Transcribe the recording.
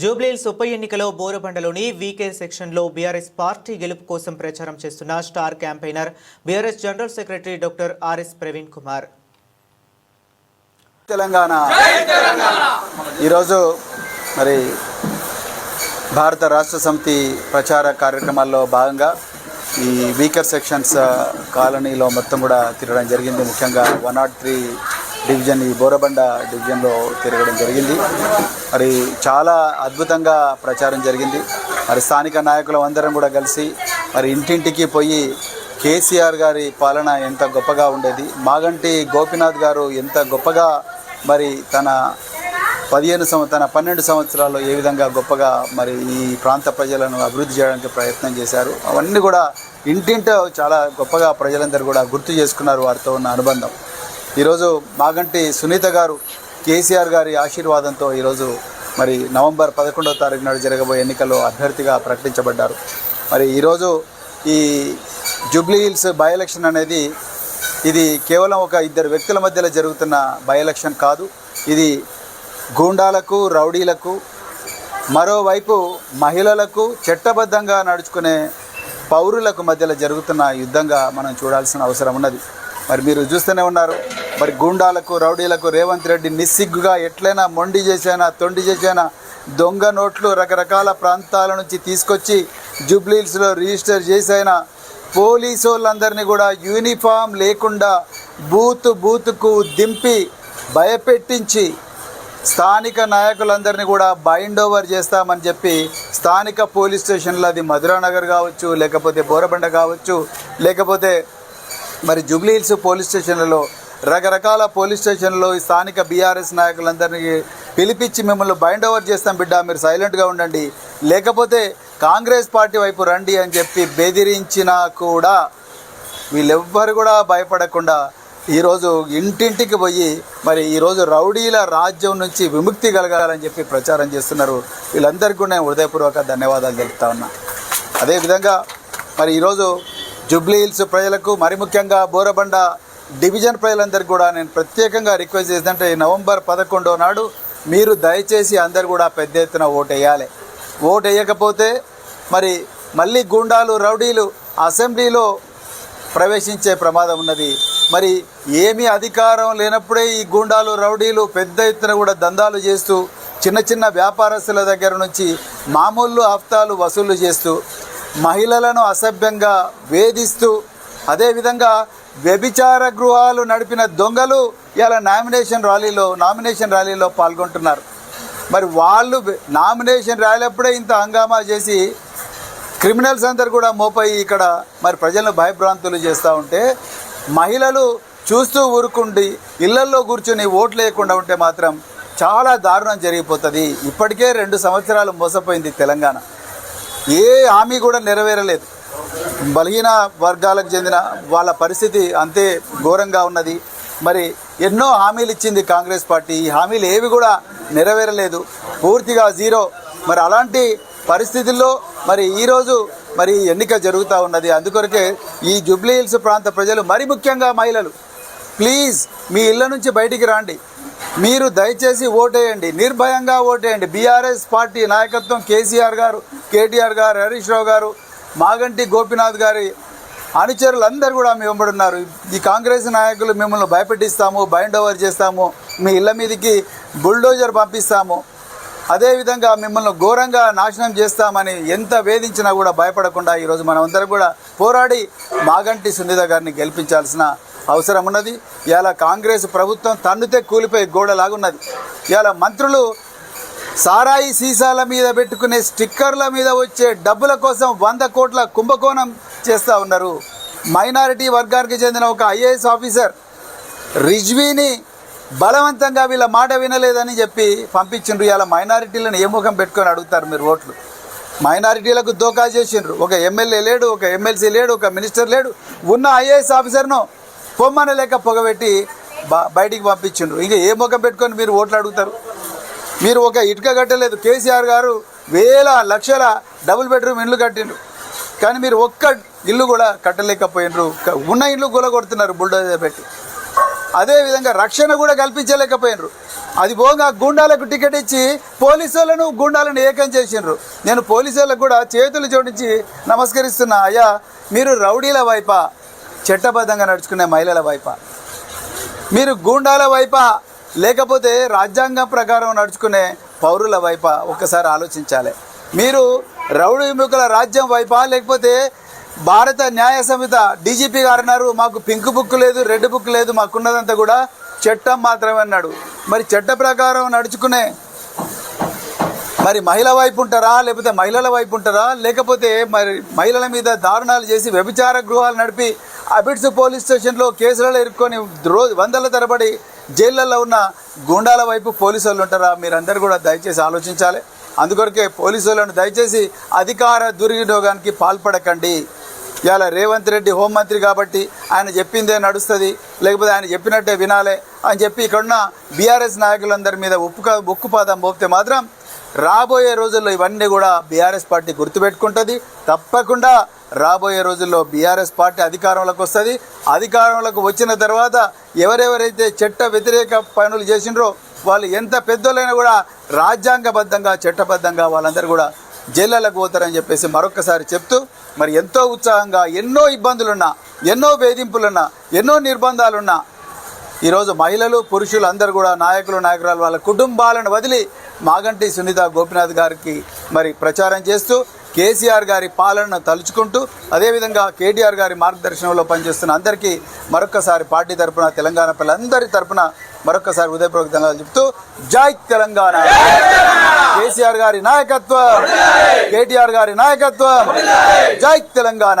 జూబ్లీల్స్ ఉప ఎన్నికలో బోరబండలోని వీకే సెక్షన్లో బీఆర్ఎస్ పార్టీ గెలుపు కోసం ప్రచారం చేస్తున్న star campaigner BRS general secretary doctor RS Praveen Kumar. Telangana. ఈరోజు మరి భారత రాష్ట్ర సమితి ప్రచార కార్యక్రమాల్లో భాగంగా ఈ వీకర్ సెక్షన్స్ కాలనీలో మొత్తం కూడా తిరగడం జరిగింది. ముఖ్యంగా వన్ నాట్ త్రీ డివిజన్ ఈ బోరబండ డివిజన్లో తిరగడం జరిగింది. మరి చాలా అద్భుతంగా ప్రచారం జరిగింది. మరి స్థానిక నాయకులు అందరం కూడా కలిసి మరి ఇంటింటికి పోయి కేసీఆర్ గారి పాలన ఎంత గొప్పగా ఉండేది. మాగంటి గోపినాథ్ గారు ఎంత గొప్పగా మరి తన పదిహేను సంవత్సర తన పన్నెండు సంవత్సరాల్లో ఏ విధంగా గొప్పగా మరి ఈ ప్రాంత ప్రజలను అభివృద్ధి చేయడానికి ప్రయత్నం చేశారు. అవన్నీ కూడా ఇంటింటో చాలా గొప్పగా ప్రజలందరూ కూడా గుర్తు చేసుకున్నారు వారితో ఉన్న అనుబంధం. ఈరోజు మాగంటి సునీత గారు కేసీఆర్ గారి ఆశీర్వాదంతో ఈరోజు మరి నవంబర్ పదకొండవ తారీఖు నాడు జరగబోయే ఎన్నికల్లో అభ్యర్థిగా ప్రకటించబడ్డారు. మరి ఈరోజు ఈ జూబ్లీ హిల్స్ బై ఎలక్షన్ అనేది ఇది కేవలం ఒక ఇద్దరు వ్యక్తుల మధ్యలో జరుగుతున్న బై ఎలక్షన్ కాదు ఇది గూండాలకు రౌడీలకు మరోవైపు మహిళలకు చట్టబద్ధంగా నడుచుకునే పౌరులకు మధ్యలో జరుగుతున్న యుద్ధంగా మనం చూడాల్సిన అవసరం ఉన్నది. మరి మీరు చూస్తూనే ఉన్నారు మరి గూండాలకు రౌడీలకు రేవంత్ రెడ్డి నిస్సిగ్గుగా ఎట్లయినా మొండి చేసైనా తొండి చేసైనా దొంగ నోట్లు రకరకాల ప్రాంతాల నుంచి తీసుకొచ్చి జూబ్లీస్లో రిజిస్టర్ చేసైనా పోలీసు వాళ్ళందరినీ కూడా యూనిఫామ్ లేకుండా బూత్ బూత్కు దింపి భయపెట్టించి స్థానిక నాయకులందరినీ కూడా బైండ్ ఓవర్ చేస్తామని చెప్పి స్థానిక పోలీస్ స్టేషన్లో అది మధురానగర్ కావచ్చు లేకపోతే బోరబండ కావచ్చు లేకపోతే మరి జూబ్లీ హిల్స్ పోలీస్ స్టేషన్లలో రకరకాల పోలీస్ స్టేషన్లో ఈ స్థానిక బీఆర్ఎస్ నాయకులందరినీ పిలిపించి మిమ్మల్ని బైండ్ ఓవర్ చేస్తాం బిడ్డ మీరు సైలెంట్గా ఉండండి. లేకపోతే కాంగ్రెస్ పార్టీ వైపు రండి అని చెప్పి బెదిరించినా కూడా వీళ్ళెవ్వరు కూడా భయపడకుండా ఈరోజు ఇంటింటికి పోయి మరి ఈరోజు రౌడీల రాజ్యం నుంచి విముక్తి కలగాలని చెప్పి ప్రచారం చేస్తున్నారు. వీళ్ళందరికీ నేను హృదయపూర్వక ధన్యవాదాలు తెలుపుతా ఉన్నా. అదేవిధంగా మరి ఈరోజు జూబ్లీ హిల్స్ ప్రజలకు మరి ముఖ్యంగా బోరబండ డివిజన్ ప్రజలందరికీ కూడా నేను ప్రత్యేకంగా రిక్వెస్ట్ చేసిందంటే నవంబర్ పదకొండో నాడు మీరు దయచేసి అందరు కూడా పెద్ద ఎత్తున ఓటేయాలి. ఓటు వేయకపోతే మరి మళ్ళీ గూండాలు రౌడీలు అసెంబ్లీలో ప్రవేశించే ప్రమాదం ఉన్నది. మరి ఏమీ అధికారం లేనప్పుడే ఈ గూండాలు రౌడీలు పెద్ద ఎత్తున కూడా దందాలు చేస్తూ చిన్న చిన్న వ్యాపారస్తుల దగ్గర నుంచి మామూలు హఫ్తాలు వసూలు చేస్తూ మహిళలను అసభ్యంగా వేధిస్తూ అదేవిధంగా వ్యభిచార గృహాలు నడిపిన దొంగలు ఇలా నామినేషన్ ర్యాలీలో నామినేషన్ ర్యాలీలో పాల్గొంటున్నారు. మరి వాళ్ళు నామినేషన్ ర్యాలీప్పుడే ఇంత హంగామా చేసి క్రిమినల్స్ అందరు కూడా మోపై ఇక్కడ మరి ప్రజలను భయభ్రాంతులు చేస్తూ ఉంటే మహిళలు చూస్తూ ఊరుకుండి ఇళ్ళల్లో కూర్చుని ఓట్లు వేయకుండా ఉంటే మాత్రం చాలా దారుణం జరిగిపోతుంది. ఇప్పటికే రెండు సంవత్సరాలు మోసపోయింది తెలంగాణ. ఏ హామీ కూడా నెరవేరలేదు. బలహీన వర్గాలకు చెందిన వాళ్ళ పరిస్థితి అంతే ఘోరంగా ఉన్నది. మరి ఎన్నో హామీలు ఇచ్చింది కాంగ్రెస్ పార్టీ. ఈ హామీలు ఏవి కూడా నెరవేరలేదు. పూర్తిగా జీరో. మరి అలాంటి పరిస్థితుల్లో మరి ఈరోజు మరి ఎన్నిక జరుగుతూ ఉన్నది. అందుకొరకే ఈ జూబ్లీ హిల్స్ ప్రాంత ప్రజలు మరి ముఖ్యంగా మహిళలు ప్లీజ్ మీ ఇళ్ళ నుంచి బయటికి రండి. మీరు దయచేసి ఓటేయండి. నిర్భయంగా ఓటేయండి. బీఆర్ఎస్ పార్టీ నాయకత్వం కేసీఆర్ గారు కేటీఆర్ గారు హరీష్ రావు గారు మాగంటి గోపినాథ్ గారి అనుచరులందరూ కూడా మీ వెంబడున్నారు ఈ కాంగ్రెస్ నాయకులు మిమ్మల్ని భయపెట్టిస్తాము బైండ్ ఓవర్ చేస్తాము మీ ఇళ్ళ మీదకి బుల్డోజర్ పంపిస్తాము. అదేవిధంగా మిమ్మల్ని ఘోరంగా నాశనం చేస్తామని ఎంత వేధించినా కూడా భయపడకుండా ఈరోజు మనమందరం కూడా పోరాడి మాగంటి సునీత గారిని గెలిపించాల్సిన అవసరం ఉన్నది. ఇలా కాంగ్రెస్ ప్రభుత్వం తన్నుతే కూలిపోయి గోడలాగున్నది. ఇలా మంత్రులు సారాయి సీసాల మీద పెట్టుకునే స్టిక్కర్ల మీద వచ్చే డబ్బుల కోసం వంద కోట్ల కుంభకోణం చేస్తూ ఉన్నారు. మైనారిటీ వర్గానికి చెందిన ఒక ఐఏఎస్ ఆఫీసర్ రిజ్వీని బలవంతంగా వీళ్ళ మాట వినలేదని చెప్పి పంపించిండ్రు. ఇలా మైనారిటీలను ఏ ముఖం పెట్టుకొని అడుగుతారు మీరు ఓట్లు? మైనారిటీలకు దోకా చేసిండ్రు. ఒక ఎమ్మెల్యే లేడు ఒక ఎమ్మెల్సీ లేడు ఒక మినిస్టర్ లేడు. ఉన్న ఐఏఎస్ ఆఫీసర్ను పొమ్మన లేక పొగబెట్టి బ- బయటికి పంపించిండ్రు. ఇంకా ఏ ముఖం పెట్టుకొని మీరు ఓట్లు అడుగుతారు? మీరు ఒక ఇటుక కట్టలేదు. కేసీఆర్ గారు వేల లక్షల డబుల్ బెడ్రూమ్ ఇల్లు కట్టిండ్రు. కానీ మీరు ఒక్క ఇల్లు కూడా కట్టలేకపోయినరు. ఉన్న ఇల్లు కొడుతున్నారు బుల్డోజర్ పెట్టి. అదేవిధంగా రక్షణ కూడా కల్పించలేకపోయినరు. అది పోగా గూండాలకు టికెట్ ఇచ్చి పోలీసులను గుండాలను గూండాలను ఏకం చేసిండ్రు. నేను పోలీసు వాళ్ళకు కూడా చేతులు జోడించి నమస్కరిస్తున్నా అయ్యా మీరు రౌడీల వైపా చట్టబద్ధంగా నడుచుకునే మహిళల వైపా? మీరు గూండాల వైపా లేకపోతే రాజ్యాంగం ప్రకారం నడుచుకునే పౌరుల వైపా? ఒక్కసారి ఆలోచించాలి. మీరు రౌడీ విముఖుల రాజ్యం వైపా? లేకపోతే భారత న్యాయ సంహిత డీజీపీ గారు అన్నారు మాకు పింక్ బుక్ లేదు రెడ్ బుక్ లేదు మాకున్నదంతా కూడా చట్టం మాత్రమే అన్నాడు. మరి చట్ట ప్రకారం నడుచుకునే మరి మహిళ వైపు ఉంటారా లేకపోతే మహిళల వైపు ఉంటారా? లేకపోతే మరి మహిళల మీద దారుణాలు చేసి వ్యభిచార గృహాలు నడిపి అబిడ్స్ పోలీస్ స్టేషన్లో కేసులలో ఇరుక్కొని రోజు వందల తరబడి జైళ్ళల్లో ఉన్న గూండాల వైపు పోలీసు వాళ్ళు ఉంటారా? మీరందరూ కూడా దయచేసి ఆలోచించాలి. అందుకొరకే పోలీసు వాళ్ళను దయచేసి అధికార దుర్వినియోగానికి పాల్పడకండి. ఇవాళ రేవంత్ రెడ్డి హోంమంత్రి కాబట్టి ఆయన చెప్పిందే నడుస్తుంది లేకపోతే ఆయన చెప్పినట్టే వినాలి అని చెప్పి ఇక్కడున్న బీఆర్ఎస్ నాయకులందరి మీద ఉప్పు ఉక్కుపాదం మోపితే మాత్రం రాబోయే రోజుల్లో ఇవన్నీ కూడా బీఆర్ఎస్ పార్టీ గుర్తుపెట్టుకుంటుంది. తప్పకుండా రాబోయే రోజుల్లో బీఆర్ఎస్ పార్టీ అధికారంలోకి వస్తుంది. అధికారంలోకి వచ్చిన తర్వాత ఎవరెవరైతే చట్ట వ్యతిరేక పనులు చేసిండ్రో వాళ్ళు ఎంత పెద్దోళ్ళైనా కూడా రాజ్యాంగబద్ధంగా చట్టబద్ధంగా వాళ్ళందరూ కూడా జైళ్ళకు పోతారని చెప్పేసి మరొకసారి చెప్తూ మరి ఎంతో ఉత్సాహంగా ఎన్నో ఇబ్బందులున్నా ఎన్నో వేధింపులున్నా ఎన్నో నిర్బంధాలున్నా ఈరోజు మహిళలు పురుషులు అందరూ కూడా నాయకులు నాయకురాలు వాళ్ళ కుటుంబాలను వదిలి మాగంటి సునీత గోపినాథ్ గారికి మరి ప్రచారం చేస్తూ కేసీఆర్ గారి పాలనను తలుచుకుంటూ అదేవిధంగా కేటీఆర్ గారి మార్గదర్శనంలో పనిచేస్తున్న అందరికీ మరొకసారి పార్టీ తరపున తెలంగాణ పిల్లలందరి తరపున మరొకసారి ఉదయపూర్వక ధన్యవాదాలు చెప్తూ జై తెలంగాణ! కేసీఆర్ గారి నాయకత్వం! కేటీఆర్ గారి నాయకత్వం! జై Telangana!